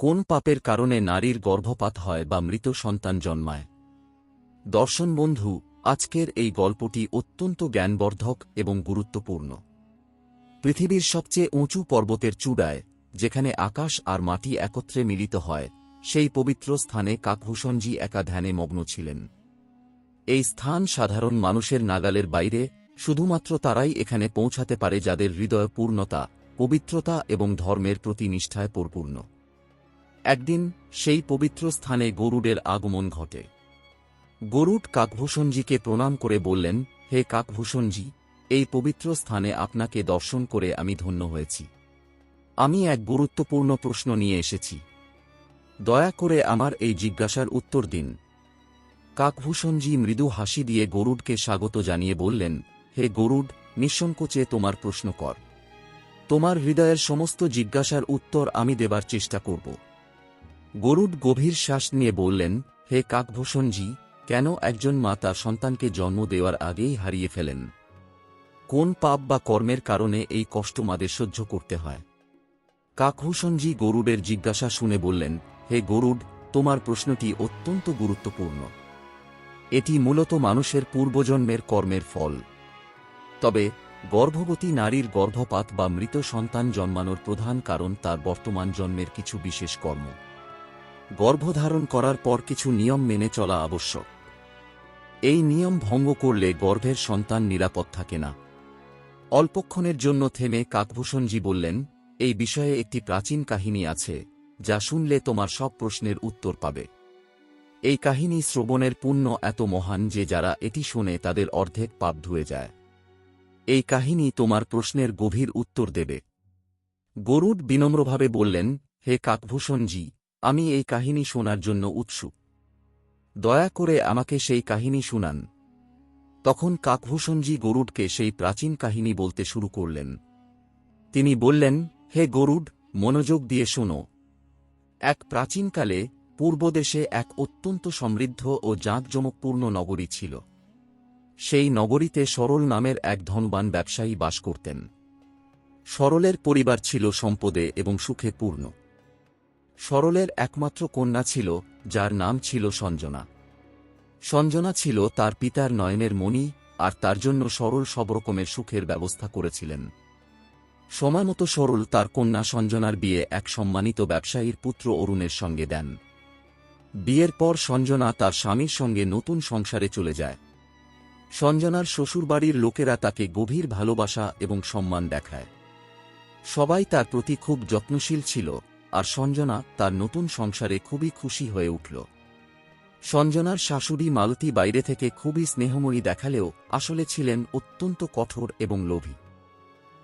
কোন পাপের কারণে নারীর গর্ভপাত হয় বা মৃত সন্তান জন্মায়? দর্শন বন্ধু, আজকের এই গল্পটি অত্যন্ত জ্ঞানবর্ধক এবং গুরুত্বপূর্ণ। পৃথিবীর সবচেয়ে উঁচু পর্বতের চূড়ায়, যেখানে আকাশ আর মাটি একত্রে মিলিত হয়, সেই পবিত্র স্থানে কাকভূষণজি একা ধ্যানে মগ্ন ছিলেন। এই স্থান সাধারণ মানুষের নাগালের বাইরে, শুধুমাত্র তারাই এখানে পৌঁছাতে পারে যাদের হৃদয় পূর্ণতা, পবিত্রতা এবং ধর্মের প্রতি নিষ্ঠায় পরিপূর্ণ। একদিন সেই পবিত্র স্থানে গরুডের আগমন ঘটে। গরুড কাকভূষণজিকে প্রণাম করে বললেন, হে কাকভূষণজি, এই পবিত্র স্থানে আপনাকে দর্শন করে আমি ধন্য হয়েছি। আমি এক গুরুত্বপূর্ণ প্রশ্ন নিয়ে এসেছি। দয়া করে আমার এই জিজ্ঞাসার উত্তর দিন। কাকভূষণজি মৃদু হাসি দিয়ে গরুডকে স্বাগত জানিয়ে বললেন, হে গরুড নিঃসংকোচে তোমার প্রশ্ন কর। তোমার হৃদয়ের সমস্ত জিজ্ঞাসার উত্তর আমি দেবার চেষ্টা করব। গরুড গভীর শ্বাস নিয়ে বললেন, হে কাকভূষণজি, কেন একজন মা তার সন্তানকে জন্ম দেওয়ার আগেই হারিয়ে ফেলেন? কোন পাপ বা কর্মের কারণে এই কষ্ট মাদের সহ্য করতে হয়? কাকভূষণজি গরুডের জিজ্ঞাসা শুনে বললেন, হে গরুড, তোমার প্রশ্নটি অত্যন্ত গুরুত্বপূর্ণ। এটি মূলত মানুষের পূর্বজন্মের কর্মের ফল। তবে গর্ভবতী নারীর গর্ভপাত বা মৃত সন্তান জন্মানোর প্রধান কারণ তার বর্তমান জন্মের কিছু বিশেষ কর্ম। গর্ভধারণ করার পর কিছু নিয়ম মেনে চলা আবশ্যক। এই নিয়ম ভঙ্গ করলে গর্ভের সন্তান নিরাপদ থাকে না। অল্পক্ষণের জন্য থেমে কাকভূষণজি বললেন, এই বিষয়ে একটি প্রাচীন কাহিনী আছে, যা শুনলে তোমার সব প্রশ্নের উত্তর পাবে। এই কাহিনী শ্রবণের পুণ্য এত মহান যে যারা এটি শোনে তাদের অর্ধেক পাপ ধুয়ে যায়। এই কাহিনী তোমার প্রশ্নের গভীর উত্তর দেবে। গরুড বিনম্রভাবে বললেন, হে কাকভূষণজি আমি এই কাহিনী শোনার জন্য উৎসুক। দয়া করে আমাকে সেই কাহিনী শুনান। তখন কাকভূষণজি গরুডকে সেই প্রাচীন কাহিনী বলতে শুরু করলেন। তিনি বললেন, হে গরুড, মনোযোগ দিয়ে শোনো। এক প্রাচীনকালে পূর্বদেশে এক অত্যন্ত সমৃদ্ধ ও জাঁকজমকপূর্ণ নগরী ছিল। সেই নগরীতে সরল নামের এক ধনবান ব্যবসায়ী বাস করতেন। সরলের পরিবার ছিল সম্পদে এবং সুখে পূর্ণ। সরলের একমাত্র কন্যা ছিল, যার নাম ছিল সঞ্জনা। সঞ্জনা ছিল তার পিতার নয়নের মণি, আর তার জন্য সরল সব রকমের সুখের ব্যবস্থা করেছিলেন। সময়মতো সরল তার কন্যা সঞ্জনার বিয়ে এক সম্মানিত ব্যবসায়ীর পুত্র অরুণের সঙ্গে দেন। বিয়ের পর সঞ্জনা তার স্বামীর সঙ্গে নতুন সংসারে চলে যায়। সঞ্জনার শ্বশুরবাড়ির লোকেরা তাকে গভীর ভালোবাসা এবং সম্মান দেখায়। সবাই তার প্রতি খুব যত্নশীল ছিল। আর সঞ্জনা তার নতুন সংসারে খুবই খুশি হয়ে উঠল। সঞ্জনার শাশুড়ি মালতী বাইরে থেকে খুবই স্নেহময়ী দেখালেও আসলে ছিলেন অত্যন্ত কঠোর এবং লোভী।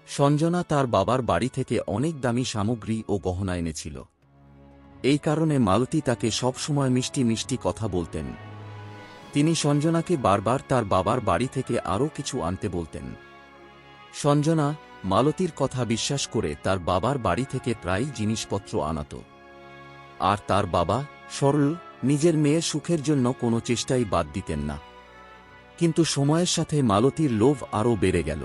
সঞ্জনা তার বাবার বাড়ি থেকে অনেক দামি সামগ্রী ও গহনা এনেছিল। এই কারণে মালতী তাকে সবসময় মিষ্টি মিষ্টি কথা বলতেন। তিনি সঞ্জনাকে বারবার তার বাবার বাড়ি থেকে আরও কিছু আনতে বলতেন। সঞ্জনা মালতীর কথা বিশ্বাস করে তার বাবার বাড়ি থেকে প্রায় জিনিসপত্র আনাত। আর তার বাবা, সরল, নিজের মেয়ের সুখের জন্য কোনো চেষ্টাই বাদ দিতেন না। কিন্তু সময়ের সাথে মালতীর লোভ আরও বেড়ে গেল।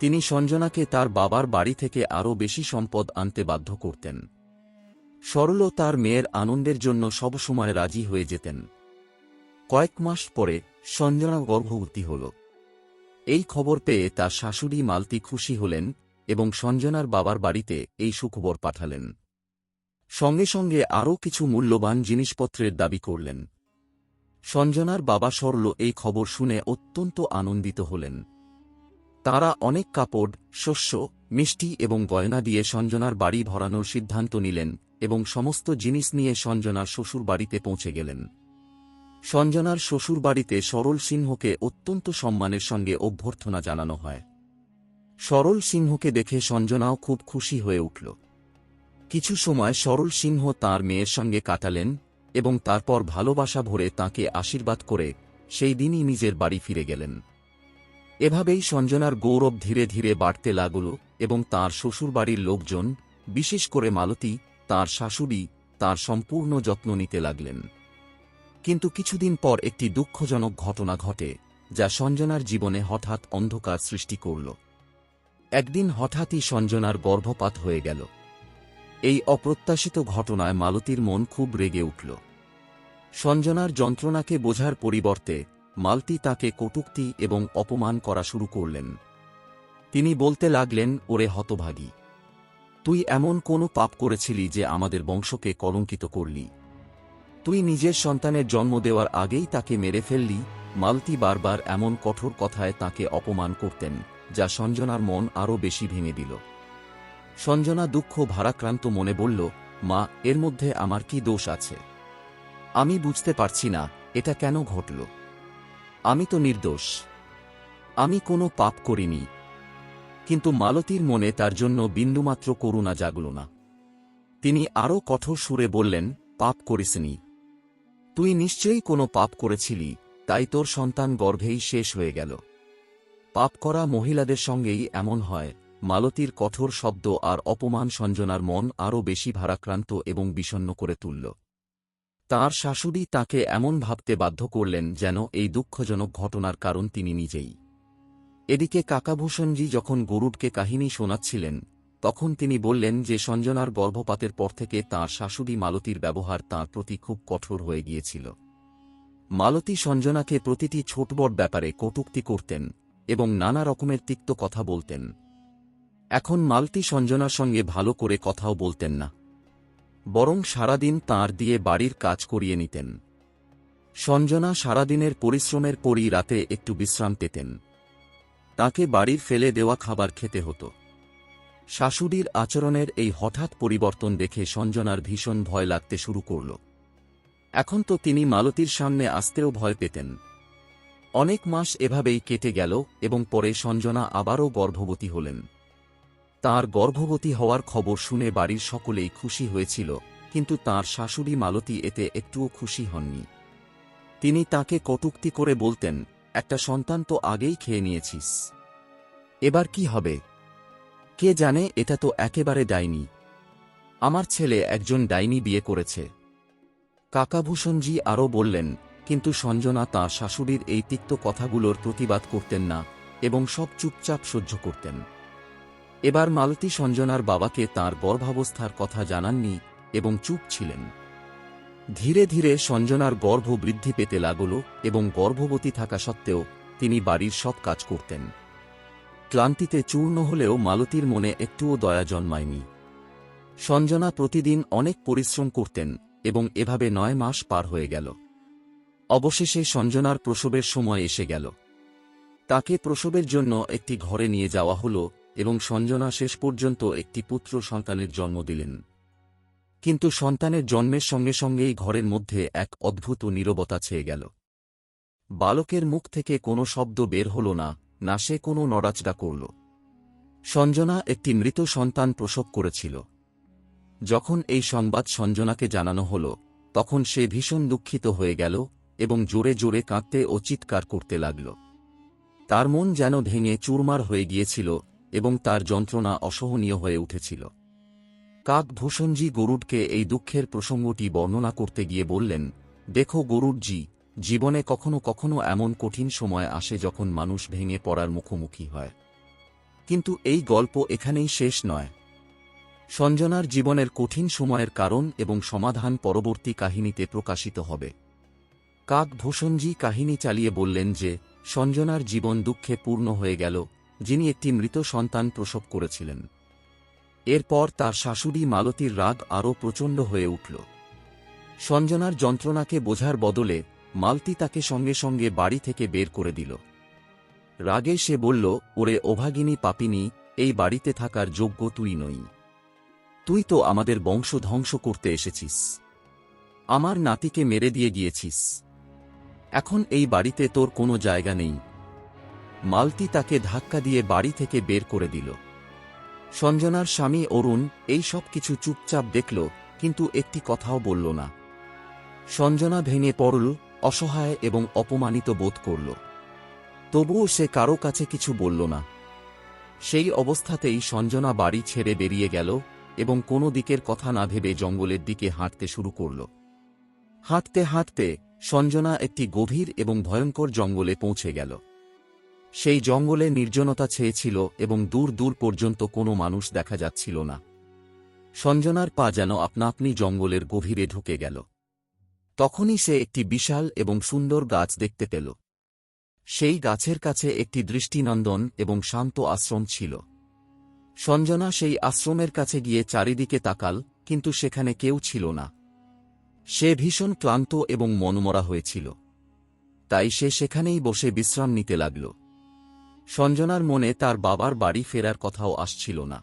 তিনি সঞ্জনাকে তার বাবার বাড়ি থেকে আরও বেশি সম্পদ আনতে বাধ্য করতেন। সরলও তার মেয়ের আনন্দের জন্য সবসময় রাজি হয়ে যেতেন। কয়েক মাস পরে সঞ্জনা গর্ভবতী হল। এই খবর পেয়ে তার শাশুড়ি মালতি খুশি হলেন এবং সঞ্জনার বাবার বাড়িতে এই সুখবর পাঠালেন। সঙ্গে সঙ্গে আরও কিছু মূল্যবান জিনিসপত্রের দাবি করলেন। সঞ্জনার বাবা সরল এই খবর শুনে অত্যন্ত আনন্দিত হলেন। তারা অনেক কাপড়, শস্য, মিষ্টি এবং গয়না দিয়ে সঞ্জনার বাড়ি ভরানোর সিদ্ধান্ত নিলেন এবং সমস্ত জিনিস নিয়ে সঞ্জনার শ্বশুর বাড়িতে পৌঁছে গেলেন। সঞ্জনার শ্বশুরবাড়িতে সরল সিংহকে অত্যন্ত সম্মানের সঙ্গে অভ্যর্থনা জানানো হয়। সরল সিংহকে দেখে সঞ্জনাও খুব খুশি হয়ে উঠল। কিছু সময় সরল সিংহ তার মেয়ের সঙ্গে কাটালেন এবং তারপর ভালোবাসা ভরে তাকে আশীর্বাদ করে সেই দিনই নিজের বাড়ি ফিরে গেলেন। এভাবেই সঞ্জনার গৌরব ধীরে ধীরে বাড়তে লাগল এবং তার শ্বশুরবাড়ির লোকজন, বিশেষ করে মালতী, তার শাশুড়ি, তার সম্পূর্ণ যত্ন নিতে লাগলেন। কিন্তু কিছুদিন পর একটি দুঃখজনক ঘটনা ঘটে, যা সঞ্জনার জীবনে হঠাৎ অন্ধকার সৃষ্টি করল। একদিন হঠাৎই সঞ্জনার গর্ভপাত হয়ে গেল। এই অপ্রত্যাশিত ঘটনায় মালতীর মন খুব রেগে উঠল। সঞ্জনার যন্ত্রণাকে বোঝার পরিবর্তে মালতি তাকে কটূক্তি এবং অপমান করা শুরু করলেন। তিনি বলতে লাগলেন, ওরে হতভাগী, তুই এমন কোনো পাপ করেছিলি যে আমাদের বংশকে কলঙ্কিত করলি। তুই নিজের সন্তানের জন্ম দেওয়ার আগেই তাকে মেরে ফেললি, মালতি বারবার এমন কঠোর কথায় তাকে অপমান করতেন, যা সঞ্জনার মন আরও বেশি ভেঙে দিল। সঞ্জনা দুঃখ ভারাক্রান্ত মনে বলল, মা, এর মধ্যে আমার কি দোষ আছে? আমি বুঝতে পারছি না, এটা কেন ঘটল? আমি তো নির্দোষ। আমি কোনো পাপ করিনি। কিন্তু মালতীর মনে তার জন্য বিন্দুমাত্র করুণা জাগল না। তিনি আরও কঠোর সুরে বললেন, পাপ করিসনি তুই নিশ্চয়ই কোনো পাপ করেছিলি, তাই তোর সন্তান গর্ভেই শেষ হয়ে গেল। পাপ করা মহিলাদের সঙ্গেই এমন হয়, মালতীর কঠোর শব্দ আর অপমান সঞ্জনার মন আরও বেশি ভারাক্রান্ত এবং বিষণ্ণ করে তুলল। তার শাশুড়ি তাকে এমন ভাবতে বাধ্য করলেন যেন এই দুঃখজনক ঘটনার কারণ তিনি নিজেই। এদিকে কাকাভূষণজি যখন গরুডকে কাহিনী শোনাচ্ছিলেন তখন তিনি বললেন যে সঞ্জনার গর্ভপাতের পর থেকে তাঁর শাশুড়ি মালতীর ব্যবহার তাঁর প্রতি খুব কঠোর হয়ে গিয়েছিল। মালতী সঞ্জনাকে প্রতিটি ছোটবড় ব্যাপারে কটূক্তি করতেন এবং নানা রকমের তিক্ত কথা বলতেন। এখন মালতী সঞ্জনার সঙ্গে ভালো করে কথাও বলতেন না। বরং সারাদিন তাঁর দিয়ে বাড়ির কাজ করিয়ে নিতেন। সঞ্জনা সারাদিনের পরিশ্রমের পরই রাতে একটু বিশ্রাম পেতেন। তাকে বাড়ির ফেলে দেওয়া খাবার খেতে হতো। শাশুড়ির আচরণের এই হঠাৎ পরিবর্তন দেখে সঞ্জনার ভীষণ ভয় লাগতে শুরু করল। এখন তো তিনি মালতীর সামনে আসতেও ভয় পেতেন। অনেক মাস এভাবেই কেটে গেল এবং পরে সঞ্জনা আবারও গর্ভবতী হলেন। তার গর্ভবতী হওয়ার খবর শুনে বাড়ির সকলেই খুশি হয়েছিল, কিন্তু তার শাশুড়ি মালতী এতে একটুও খুশি হননি। তিনি তাকে কটুক্তি করে বলতেন, একটা সন্তান তো আগেই খেয়ে নিয়েছিস। এবার কি হবে? কে জানে, এটা তো একেবারে ডাইনি। আমার ছেলে একজন ডাইনি বিয়ে করেছে। কাকাভূষণজি আরও বললেন, কিন্তু সঞ্জনা তাঁর শাশুড়ির এই তিক্ত কথাগুলোর প্রতিবাদ করতেন না এবং সব চুপচাপ সহ্য করতেন। এবার মালতী সঞ্জনার বাবাকে তার গর্ভাবস্থার কথা জানাননি এবং চুপ ছিলেন। ধীরে ধীরে সঞ্জনার গর্ভ বৃদ্ধি পেতে লাগল এবং গর্ভবতী থাকা সত্ত্বেও তিনি বাড়ির সব কাজ করতেন। ক্লান্তিতে চূর্ণ হলেও মালতীর মনে একটুও দয়া জন্মায়নি। সঞ্জনা প্রতিদিন অনেক পরিশ্রম করতেন এবং এভাবে নয় মাস পার হয়ে গেল। অবশেষে সঞ্জনার প্রসবের সময় এসে গেল। তাকে প্রসবের জন্য একটি ঘরে নিয়ে যাওয়া হল এবং সঞ্জনা শেষ পর্যন্ত একটি পুত্র সন্তানের জন্ম দিলেন। কিন্তু সন্তানের জন্মের সঙ্গে সঙ্গেই ঘরের মধ্যে এক অদ্ভুত নীরবতা ছেয়ে গেল। বালকের মুখ থেকে কোনো শব্দ বের হল না। না সে কোনো নড়াচড়া করল। সঞ্জনা একটি মৃত সন্তান প্রসব করেছিল। যখন এই সংবাদ সঞ্জনাকে জানানো হল, তখন সে ভীষণ দুঃখিত হয়ে গেল এবং জোরে জোরে কাঁদতে ও চিৎকার করতে লাগল। তার মন যেন ভেঙে চুরমার হয়ে গিয়েছিল এবং তার যন্ত্রণা অসহনীয় হয়ে উঠেছিল। কাকভূষণজি গরুডকে এই দুঃখের প্রসঙ্গটি বর্ণনা করতে গিয়ে বললেন, দেখো গরুডজি জীবনে কখনো কখনো এমন কঠিন সময় আসে যখন মানুষ ভেঙে পড়ার মুখোমুখি হয়। কিন্তু এই গল্প এখানেই শেষ নয়। সঞ্জনার জীবনের কঠিন সময়ের কারণ এবং সমাধান পরবর্তী কাহিনীতে প্রকাশিত হবে। কাকভূষণজি কাহিনী চালিয়ে বললেন যে, সঞ্জনার জীবন দুঃখে পূর্ণ হয়ে গেল, যিনি একটি মৃত সন্তান প্রসব করেছিলেন। এরপর তার শাশুড়ি মালতীর রাগ আরও প্রচণ্ড হয়ে উঠল। সঞ্জনার যন্ত্রণাকে বোঝার বদলে মালতী তাকে সঙ্গে সঙ্গে বাড়ি থেকে বের করে দিল। রাগে সে বলল, ওরে অভাগিনী পাপিনী, এই বাড়িতে থাকার যোগ্য তুই নই। তুই তো আমাদের বংশ ধ্বংস করতে এসেছিস। আমার নাতিকে মেরে দিয়ে গিয়েছিস। এখন এই বাড়িতে তোর কোনো জায়গা নেই। মালতি তাকে ধাক্কা দিয়ে বাড়ি থেকে বের করে দিল। সঞ্জনার স্বামী অরুণ এই সব কিছু চুপচাপ দেখল, কিন্তু একটি কথাও বলল না। সঞ্জনা ভেঙে পড়ল অসহায় এবং অপমানিত বোধ করল। তবুও সে কারও কাছে কিছু বলল না। সেই অবস্থাতেই সঞ্জনা বাড়ি ছেড়ে বেরিয়ে গেল এবং কোনো দিকের কথা না ভেবে জঙ্গলের দিকে হাঁটতে শুরু করল। হাঁটতে হাঁটতে সঞ্জনা একটি গভীর এবং ভয়ঙ্কর জঙ্গলে পৌঁছে গেল। সেই জঙ্গলে নির্জনতা ছেয়েছিল এবং দূর দূর পর্যন্ত কোনো মানুষ দেখা যাচ্ছিল না। সঞ্জনার পা যেন আপনা আপনি জঙ্গলের গভীরে ঢুকে গেল। তখনই সে একটি বিশাল এবং সুন্দর গাছ দেখতে পেল। সেই গাছের কাছে একটি দৃষ্টিনন্দন এবং শান্ত আশ্রম ছিল। সঞ্জনা সেই আশ্রমের কাছে গিয়ে চারিদিকে তাকাল, কিন্তু সেখানে কেউ ছিল না। সে ভীষণ ক্লান্ত এবং মনমরা হয়েছিল। তাই সে সেখানেই বসে বিশ্রাম নিতে লাগল। সঞ্জনার মনে তার বাবার বাড়ি ফেরার কথাও আসছিল না।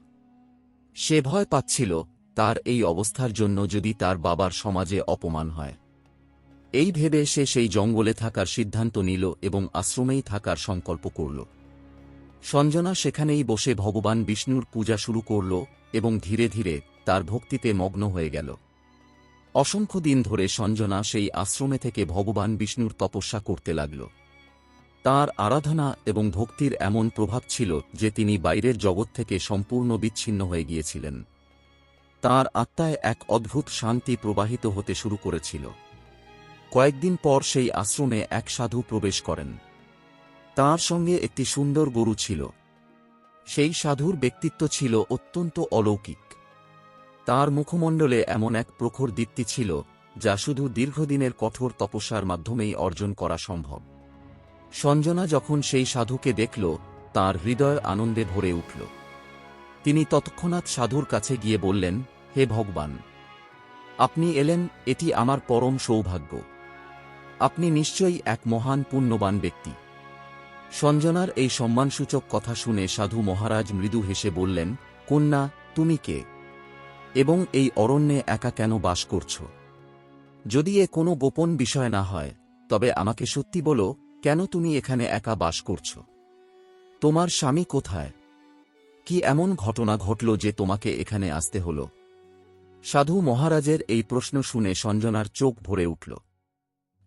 সে ভয় পাচ্ছিল, তার এই অবস্থার জন্য যদি তার বাবার সমাজে অপমান হয়। এই ভেবে সে সেই জঙ্গলে থাকার সিদ্ধান্ত নিল এবং আশ্রমেই থাকার সংকল্প করল। সঞ্জনা সেখানেই বসে ভগবান বিষ্ণুর পূজা শুরু করল এবং ধীরে ধীরে তার ভক্তিতে মগ্ন হয়ে গেল। অসংখ্য দিন ধরে সঞ্জনা সেই আশ্রমে থেকে ভগবান বিষ্ণুর তপস্যা করতে লাগল। তার আরাধনা এবং ভক্তির এমন প্রভাব ছিল যে তিনি বাইরের জগৎ থেকে সম্পূর্ণ বিচ্ছিন্ন হয়ে গিয়েছিলেন। তার আত্মায় এক অদ্ভুত শান্তি প্রবাহিত হতে শুরু করেছিল। কয়েকদিন পর সেই আশ্রমে এক সাধু প্রবেশ করেন। তার সঙ্গে একটি সুন্দর গরু ছিল। সেই সাধুর ব্যক্তিত্ব ছিল অত্যন্ত অলৌকিক। তার মুখমণ্ডলে এমন এক প্রখর দীপ্তি ছিল, যা শুধু দীর্ঘদিনের কঠোর তপস্যার মাধ্যমেই অর্জন করা সম্ভব। সঞ্জনা যখন সেই সাধুকে দেখল, তার হৃদয় আনন্দে ভরে উঠল। তিনি তৎক্ষণাৎ সাধুর কাছে গিয়ে বললেন, হে ভগবান! আপনি এলেন, এটি আমার পরম সৌভাগ্য। আপনি নিশ্চয়ই এক মহান পুণ্যবান ব্যক্তি। সঞ্জনার এই সম্মানসূচক কথা শুনে সাধু মহারাজ মৃদু হেসে বললেন, কন্যা, তুমি কে? এবং এই অরণ্যে একা কেন বাস করছ? যদি এ কোনো গোপন বিষয় না হয়, তবে আমাকে সত্যি বলো, কেন তুমি এখানে একা বাস করছ? তোমার স্বামী কোথায়? কি এমন ঘটনা ঘটল যে তোমাকে এখানে আসতে হল? সাধু মহারাজের এই প্রশ্ন শুনে সঞ্জনার চোখ ভরে উঠল।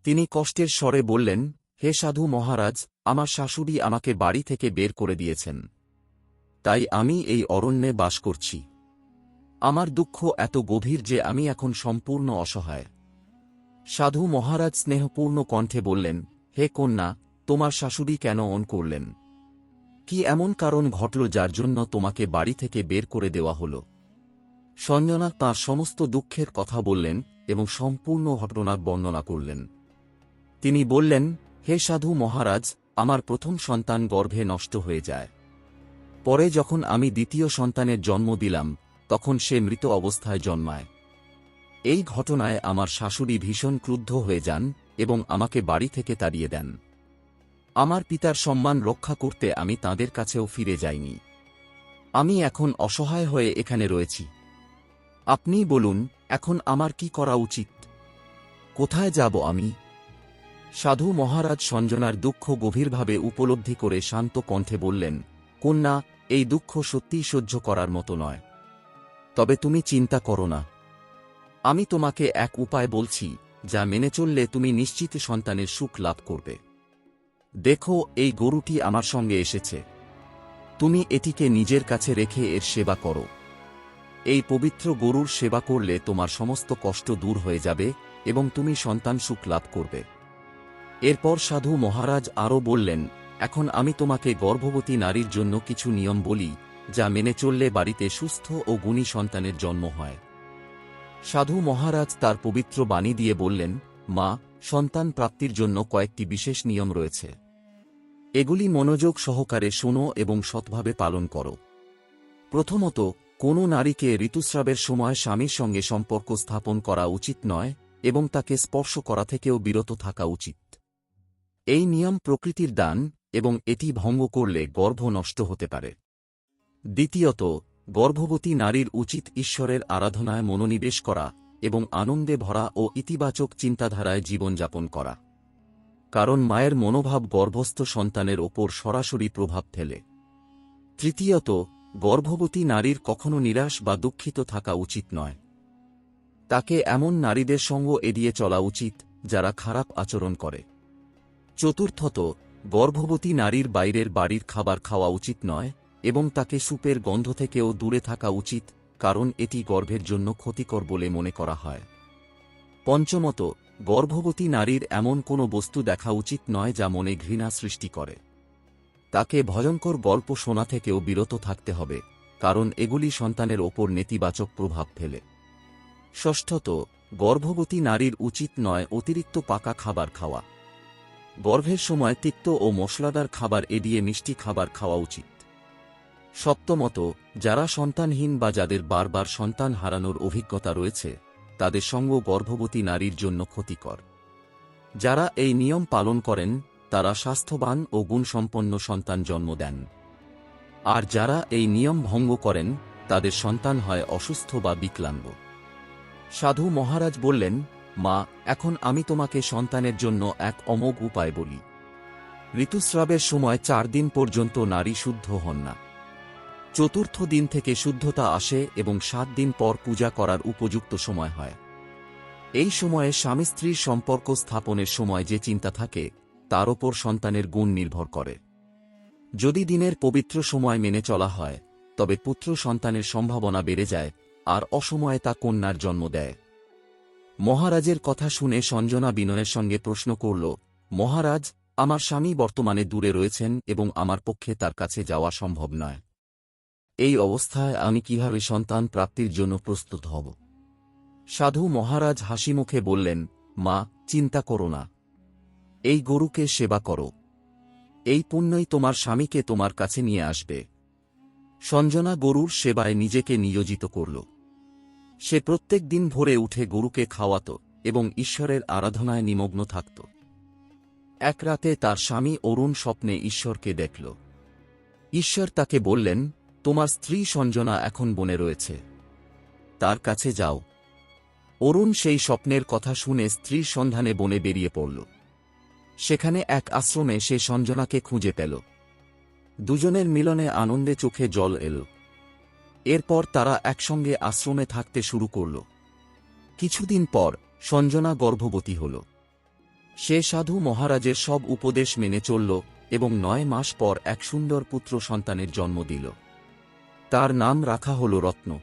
তিনি কষ্টের স্বরে বললেন, হে সাধু মহারাজ, আমার শাশুড়ি আমাকে বাড়ি থেকে বের করে দিয়েছেন। তাই আমি এই অরণ্যে বাস করছি। আমার দুঃখ এত গভীর যে আমি এখন সম্পূর্ণ অসহায় সাধু মহারাজ স্নেহপূর্ণ কণ্ঠে বললেন, হে কন্যা, তোমার শাশুড়ি কেন অন করলেন? কি এমন কারণ ঘটল যার জন্য তোমাকে বাড়ি থেকে বের করে দেওয়া হল? সঞ্জনা তাঁর সমস্ত দুঃখের কথা বললেন এবং সম্পূর্ণ ঘটনার বর্ণনা করলেন। তিনি বললেন, হে সাধু মহারাজ, আমার প্রথম সন্তান গর্ভে নষ্ট হয়ে যায়। পরে যখন আমি দ্বিতীয় সন্তানের জন্ম দিলাম, তখন সে মৃত অবস্থায় জন্মায়। এই ঘটনায় আমার শাশুড়ি ভীষণ ক্রুদ্ধ হয়ে যান এবং আমাকে বাড়ি থেকে তাড়িয়ে দেন। আমার পিতার সম্মান রক্ষা করতে আমি তাদের কাছেও ফিরে যাইনি। আমি এখন অসহায় হয়ে এখানে রয়েছি। আপনি বলুন, এখন আমার কি করা উচিত? কোথায় যাব আমি? সাধু মহারাজ সঞ্জনার দুঃখ গভীরভাবে উপলব্ধি করে শান্ত কণ্ঠে বললেন, কন্যা, এই দুঃখ সত্যিই সহ্য করার মতো নয়। তবে তুমি চিন্তা করো না। আমি তোমাকে এক উপায় বলছি, যা মেনে চললে তুমি নিশ্চিত সন্তানের সুখ লাভ করবে। দেখো, এই গরুটি আমার সঙ্গে এসেছে। তুমি এটিকে নিজের কাছে রেখে এর সেবা করো। এই পবিত্র গরুর সেবা করলে তোমার সমস্ত কষ্ট দূর হয়ে যাবে এবং তুমি সন্তান সুখ লাভ করবে। এরপর সাধু মহারাজ আরও বললেন, এখন আমি তোমাকে গর্ভবতী নারীর জন্য কিছু নিয়ম বলি, যা মেনে চললে বাড়িতে সুস্থ ও গুণী সন্তানের জন্ম হয়। সাধু মহারাজ তার পবিত্র বাণী দিয়ে বললেন, মা, সন্তান প্রাপ্তির জন্য কয়েকটি বিশেষ নিয়ম রয়েছে। এগুলি মনোযোগ সহকারে শোনো এবং সৎভাবে পালন করো। প্রথমত, কোনো নারীকে ঋতুস্রাবের সময় স্বামীর সঙ্গে সম্পর্ক স্থাপন করা উচিত নয় এবং তাকে স্পর্শ করা থেকেও বিরত থাকা উচিত। এই নিয়ম প্রকৃতির দান এবং এটি ভঙ্গ করলে গর্ভ নষ্ট হতে পারে। দ্বিতীয়ত, গর্ভবতী নারীর উচিত ঈশ্বরের আরাধনায় মনোনিবেশ করা এবং আনন্দে ভরা ও ইতিবাচক চিন্তাধারায় জীবনযাপন করা। কারণ মায়ের মনোভাব গর্ভস্থ সন্তানের ওপর সরাসরি প্রভাব ফেলে। তৃতীয়ত, গর্ভবতী নারীর কখনো নিরাশ বা দুঃখিত থাকা উচিত নয়। তাকে এমন নারীদের সঙ্গ এড়িয়ে চলা উচিত যারা খারাপ আচরণ করে। চতুর্থত, গর্ভবতী নারীর বাইরের বাড়ির খাবার খাওয়া উচিত নয় এবং তাকে সুপের গন্ধ থেকেও দূরে থাকা উচিত, কারণ এটি গর্ভের জন্য ক্ষতিকর বলে মনে করা হয়। পঞ্চমত, গর্ভবতী নারীর এমন কোনো বস্তু দেখা উচিত নয় যা মনে ঘৃণা সৃষ্টি করে। তাকে ভয়ঙ্কর গল্প শোনা থেকেও বিরত থাকতে হবে, কারণ এগুলি সন্তানের ওপর নেতিবাচক প্রভাব ফেলে। ষষ্ঠত, গর্ভবতী নারীর উচিত নয় অতিরিক্ত পাকা খাবার খাওয়া। গর্ভের সময় তিক্ত ও মশলাদার খাবার এড়িয়ে মিষ্টি খাবার খাওয়া উচিত। সপ্তমত, যারা সন্তানহীন বা যাদের বারবার সন্তান হারানোর অভিজ্ঞতা রয়েছে, তাদের সঙ্গ গর্ভবতী নারীর জন্য ক্ষতিকর। যারা এই নিয়ম পালন করেন, তারা স্বাস্থ্যবান ও গুণসম্পন্ন সন্তান জন্ম দেন। আর যারা এই নিয়ম ভঙ্গ করেন, তাদের সন্তান হয় অসুস্থ বা বিকলাঙ্গ। সাধু মহারাজ বললেন মা, এখন আমি তোমাকে সন্তানের জন্য এক অমোঘ উপায় বলি। ঋতুস্রাবের সময় চার দিন পর্যন্ত নারী শুদ্ধ হন না। চতুর্থ দিন থেকে শুদ্ধতা আসে এবং সাত দিন পর পূজা করার উপযুক্ত সময় হয়। এই সময়ে স্বামী স্ত্রীর সম্পর্ক স্থাপনের সময় যে চিন্তা থাকে, তার ওপর সন্তানের গুণ নির্ভর করে। যদি দিনের পবিত্র সময় মেনে চলা হয়, তবে পুত্র সন্তানের সম্ভাবনা বেড়ে যায়, আর অসময়ে তা কন্যার জন্ম দেয়। মহারাজের কথা শুনে সঞ্জনা বিনয়ের সঙ্গে প্রশ্ন করল, মহারাজ, আমার স্বামী বর্তমানে দূরে রয়েছেন এবং আমার পক্ষে তার কাছে যাওয়া সম্ভব নয়। এই অবস্থায় আমি কীভাবে সন্তান প্রাপ্তির জন্য প্রস্তুত হব? সাধু মহারাজ হাসিমুখে বললেন, মা, চিন্তা করো না। এই গরুকে সেবা করো। এই পুণ্যই তোমার স্বামীকে তোমার কাছে নিয়ে আসবে। সঞ্জনা গরুর সেবায় নিজেকে নিয়োজিত করল। সে প্রত্যেক দিন ভোরে উঠে গরুকে খাওয়াত এবং ঈশ্বরের আরাধনায় নিমগ্ন থাকত। এক রাতে তার স্বামী অরুণ স্বপ্নে ঈশ্বরকে দেখল। ঈশ্বর তাকে বললেন, তোমার স্ত্রী সঞ্জনা এখন বনে রয়েছে। তার কাছে যাও। অরুণ সেই স্বপ্নের কথা শুনে স্ত্রীর সন্ধানে বনে বেরিয়ে পড়ল। সেখানে এক আশ্রমে সে সঞ্জনাকে খুঁজে পেল। দুজনের মিলনে আনন্দে চোখে জল এল। এরপর তারা একসঙ্গে আশ্রমে থাকতে শুরু করল। কিছুদিন পর সঞ্জনা গর্ভবতী হল। সে সাধু মহারাজের সব উপদেশ মেনে চলল এবং নয় মাস পর এক সুন্দর পুত্র সন্তানের জন্ম দিল। তার নাম রাখা হল রত্ন।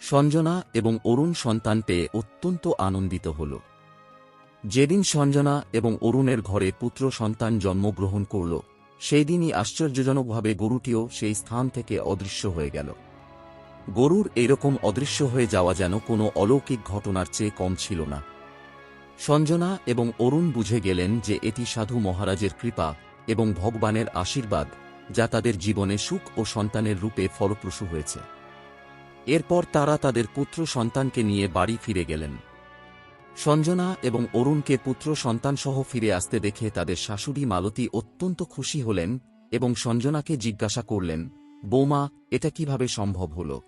সঞ্জনা এবং অরুণ সন্তান পেয়ে অত্যন্ত আনন্দিত হল। যেদিন সঞ্জনা এবং অরুণের ঘরে পুত্র সন্তান জন্মগ্রহণ করল, সেই দিনই আশ্চর্যজনকভাবে গরুটিও সেই স্থান থেকে অদৃশ্য হয়ে গেল। গরুর এরকম অদৃশ্য হয়ে যাওয়া যেন কোনো অলৌকিক ঘটনার চেয়ে কম ছিল না। সঞ্জনা এবং অরুণ বুঝে গেলেন যে এটি সাধু মহারাজের কৃপা এবং ভগবানের আশীর্বাদ, যা তাদের জীবনে সুখ ও সন্তানের রূপে ফলপ্রসূ হয়েছে। এরপর তারা তাদের পুত্র সন্তানকে নিয়ে বাড়ি ফিরে গেলেন। সঞ্জনা এবং অরুণকে পুত্র সন্তানসহ ফিরে আসতে দেখে তাদের শাশুড়ি মালতী অত্যন্ত খুশি হলেন এবং সঞ্জনাকে জিজ্ঞাসা করলেন, বৌমা, এটা কীভাবে সম্ভব হল?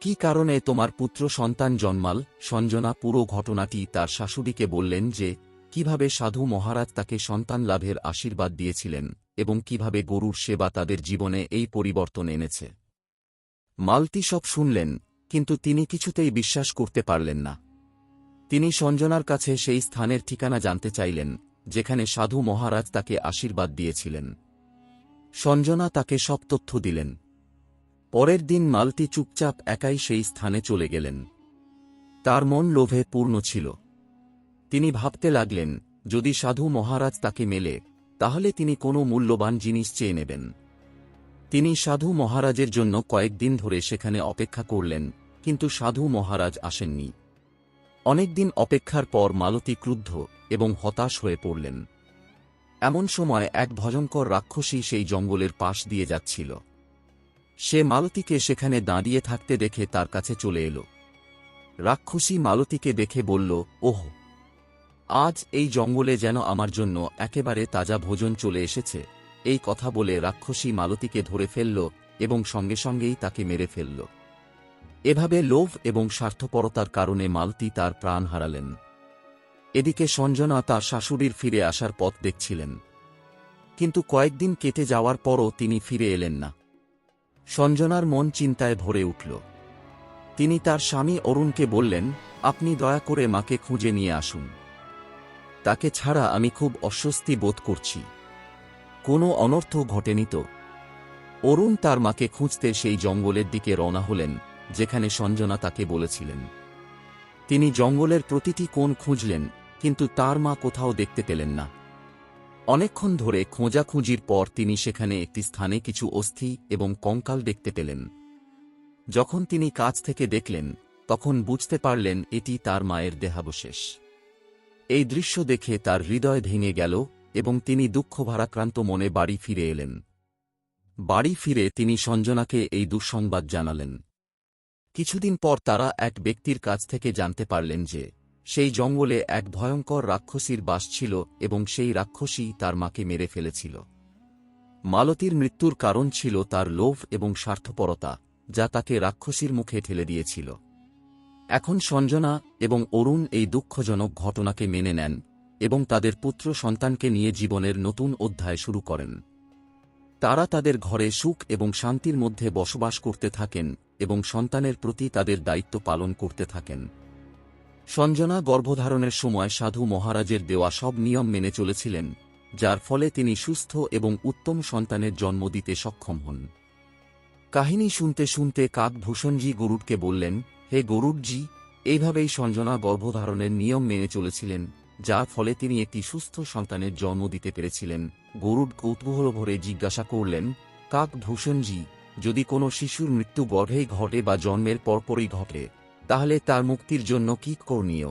কি কারণে তোমার পুত্র সন্তান জন্মাল? সঞ্জনা পুরো ঘটনাটি তার শাশুড়িকে বললেন যে, কীভাবে সাধু মহারাজ তাকে সন্তান লাভের আশীর্বাদ দিয়েছিলেন এবং কীভাবে গরুর সেবা তাদের জীবনে এই পরিবর্তন এনেছে। মালতি সব শুনলেন, কিন্তু তিনি কিছুতেই বিশ্বাস করতে পারলেন না। তিনি সঞ্জনার কাছে সেই স্থানের ঠিকানা জানতে চাইলেন, যেখানে সাধু মহারাজ তাকে আশীর্বাদ দিয়েছিলেন। সঞ্জনা তাকে সব তথ্য দিলেন। পরের দিন মালতি চুপচাপ একাই সেই স্থানে চলে গেলেন। তার মন লোভে পূর্ণ ছিল। তিনি ভাবতে লাগলেন, যদি সাধু মহারাজ তাকে মেলে, তাহলে তিনি কোনো মূল্যবান জিনিস চেয়ে নেবেন। তিনি সাধু মহারাজের জন্য কয়েকদিন ধরে সেখানে অপেক্ষা করলেন, কিন্তু সাধু মহারাজ আসেননি। অনেকদিন অপেক্ষার পর মালতী ক্রুদ্ধ এবং হতাশ হয়ে পড়লেন। এমন সময় এক ভয়ঙ্কর রাক্ষসী সেই জঙ্গলের পাশ দিয়ে যাচ্ছিল। সে মালতীকে সেখানে দাঁড়িয়ে থাকতে দেখে তার কাছে চলে এলো। রাক্ষসী মালতীকে দেখে বলল, ওহ, আজ এই জঙ্গলে যেন আমার জন্য একেবারে তাজা ভোজন চলে এসেছে। এই কথা বলে রাক্ষসী মালতীকে ধরে ফেলল এবং সঙ্গে সঙ্গেই তাকে মেরে ফেলল। এভাবে লোভ এবং স্বার্থপরতার কারণে মালতী তার প্রাণ হারালেন। এদিকে সঞ্জনা তার শাশুড়ির ফিরে আসার পথ দেখছিলেন। কিন্তু কয়েকদিন কেটে যাওয়ার পরও তিনি ফিরে এলেন না। সঞ্জনার মন চিন্তায় ভরে উঠল। তিনি তার স্বামী অরুণকে বললেন, আপনি দয়া করে মাকে খুঁজে নিয়ে আসুন। তাকে ছাড়া আমি খুব অস্বস্তি বোধ করছি। কোনো অনর্থ ঘটেনি তো? অরুণ তার মাকে খুঁজতে সেই জঙ্গলের দিকে রওনা হলেন, যেখানে সঞ্জনা তাকে বলেছিলেন। তিনি জঙ্গলের প্রতিটি কোণ খুঁজলেন, কিন্তু তার মা কোথাও দেখতে পেলেন না। অনেকক্ষণ ধরে খোঁজাখুঁজির পর তিনি সেখানে একটি স্থানে কিছু অস্থি এবং কঙ্কাল দেখতে পেলেন। যখন তিনি কাছ থেকে দেখলেন, তখন বুঝতে পারলেন এটি তার মায়ের দেহাবশেষ। এই দৃশ্য দেখে তার হৃদয় ভেঙে গেল এবং তিনি দুঃখ ভারাক্রান্ত মনে বাড়ি ফিরে এলেন। বাড়ি ফিরে তিনি সঞ্জনাকে এই দুঃসংবাদ জানালেন। কিছুদিন পর তারা এক ব্যক্তির কাছ থেকে জানতে পারলেন যে সেই জঙ্গলে এক ভয়ঙ্কর রাক্ষসীর বাস ছিল এবং সেই রাক্ষসী তার মাকে মেরে ফেলেছিল। মালতীর মৃত্যুর কারণ ছিল তার লোভ এবং স্বার্থপরতা, যা তাকে রাক্ষসীর মুখে ঠেলে দিয়েছিল। এখন সঞ্জনা এবং অরুণ এই দুঃখজনক ঘটনাকে মেনে নেন এবং তাদের পুত্র সন্তানকে নিয়ে জীবনের নতুন অধ্যায় শুরু করেন। তারা তাদের ঘরে সুখ এবং শান্তির মধ্যে বসবাস করতে থাকেন এবং সন্তানের প্রতি তাদের দায়িত্ব পালন করতে থাকেন। সঞ্জনা গর্ভধারণের সময় সাধু মহারাজের দেওয়া সব নিয়ম মেনে চলেছিলেন, যার ফলে তিনি সুস্থ এবং উত্তম সন্তানের জন্ম দিতে সক্ষম হন। কাহিনী শুনতে শুনতে কাকভূষণজি গরুডকে বললেন, হে গরুডজি, এইভাবেই সঞ্জনা গর্ভধারণের নিয়ম মেনে চলেছিলেন, যার ফলে তিনি একটি সুস্থ সন্তানের জন্ম দিতে পেরেছিলেন। গরুড কৌতূহল ভরে জিজ্ঞাসা করলেন, কাকভূষণজি, যদি কোনো শিশুর মৃত্যু গর্ভেই ঘটে বা জন্মের পরপরই ঘটে তাহলে তার মুক্তির জন্য কি করণীয়?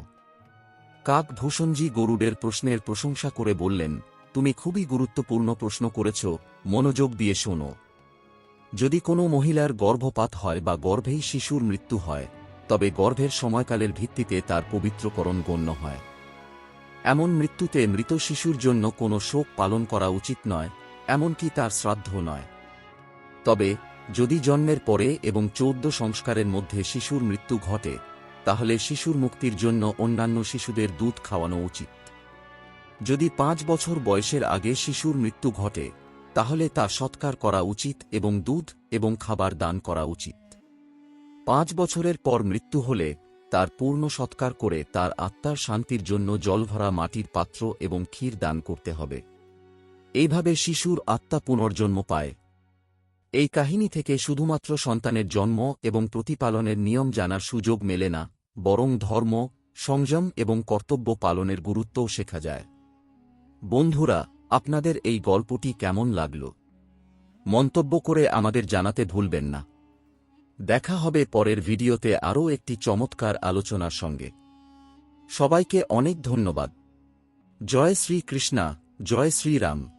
কাকভূষণজি গরুডের প্রশ্নের প্রশংসা করে বললেন, তুমি খুবই গুরুত্বপূর্ণ প্রশ্ন করেছ, মনোযোগ দিয়ে শোনো। যদি কোনো মহিলার গর্ভপাত হয় বা গর্ভেই শিশুর মৃত্যু হয়, তবে গর্ভের সময়কালের ভিত্তিতে তার পবিত্রকরণ গণ্য হয়। এমন মৃত্যুতে মৃত শিশুর জন্য কোনো শোক পালন করা উচিত নয়, এমনকি তার শ্রাদ্ধ নয়। তবে যদি জন্মের পরে এবং চৌদ্দ সংস্কারের মধ্যে শিশুর মৃত্যু ঘটে, তাহলে শিশুর মুক্তির জন্য অন্যান্য শিশুদের দুধ খাওয়ানো উচিত। যদি পাঁচ বছর বয়সের আগে শিশুর মৃত্যু ঘটে, তাহলে তা সৎকার করা উচিত এবং দুধ এবং খাবার দান করা উচিত। পাঁচ বছরের পর মৃত্যু হলে, তার পূর্ণ সৎকার করে তার আত্মার শান্তির জন্য জলভরা মাটির পাত্র এবং ক্ষীর দান করতে হবে। এইভাবে শিশুর আত্মা পুনর্জন্ম পায়। এই কাহিনী থেকে শুধুমাত্র সন্তানের জন্ম এবং প্রতিপালনের নিয়ম জানার সুযোগ মেলে না, বরং ধর্ম, সংযম এবং কর্তব্য পালনের গুরুত্বও শেখা যায়। বন্ধুরা, আপনাদের এই গল্পটি কেমন লাগল? মন্তব্য করে আমাদের জানাতে ভুলবেন না। দেখা হবে পরের ভিডিওতে আরও একটি চমৎকার আলোচনার সঙ্গে। সবাইকে অনেক ধন্যবাদ। জয় শ্রী কৃষ্ণা জয় শ্রীরাম।